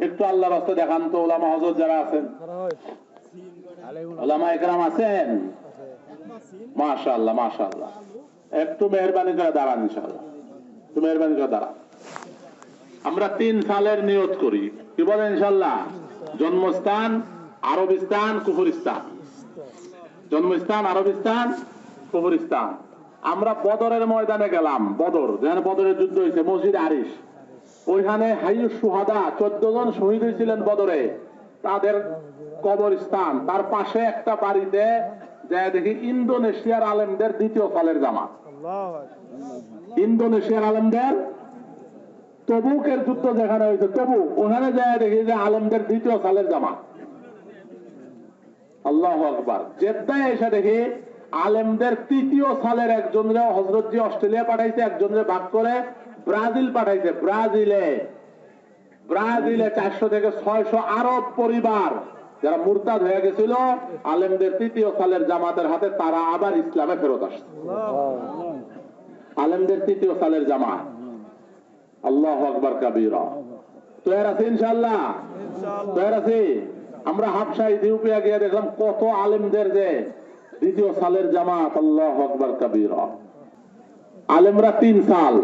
একটু আল্লাহ রাস্তা দেখান তো ওলামা হজরত যারা আছেন। ওলামা একরাম আছেন? একটু মেহরবানি করে দাঁড়ান ইনশাআল্লাহ। একটু মেহরবানি করে দাঁড়ান। আমরা তিন সালের নিয়ত করি। কি ইনশাল্লাহ জন্মস্থান আরবিস্তান, কুফুরিস্তান। জন্মস্থান আরবিস্তান, কুফুরিস্তান। আমরা বদরের ময়দানে গেলাম, বদর। যেখানে বদরের যুদ্ধ হয়েছে, মসজিদ আরিস ওইখানে হাইয়ু সুহাদা চোদ্দ জন শহীদ হয়েছিলেন বদরে। তাদের কবরস্থান তার পাশে একটা বাড়িতে যা দেখি ইন্দোনেশিয়ার আলেমদের দ্বিতীয় সালের জামাত ইন্দোনেশিয়ার আলেমদের তবুকের যুদ্ধ যেখানে হয়েছে তবু ওখানে যায় দেখি যে আলমদের দ্বিতীয় সালের জামা। আল্লাহ আকবার। জেদ্দায় এসে দেখি আলেমদের তৃতীয় সালের একজনরে হজরত জি অস্ট্রেলিয়া পাঠাইছে একজনরে ভাগ করে ব্রাজিল পাঠাইছে, ব্রাজিলে। ব্রাজিলে চারশো থেকে ছয়শো আরব পরিবার যারা মুরতাদ হয়ে গেছিল, আলেমদের তৃতীয় সালের জামাতের হাতে তারা আবার ইসলামে ফেরত আসছে। আলেমদের তৃতীয় সালের জামাত। আল্লাহ আকবর কাবিরা। তৈরি ইনশাল্লাহ তৈরি আমরা ইথিওপিয়া গিয়ে দেখলাম কত আলেমদের যে দ্বিতীয় সালের জামাত। আল্লাহ আকবর কাবিরা। আলেমরা তিন সাল।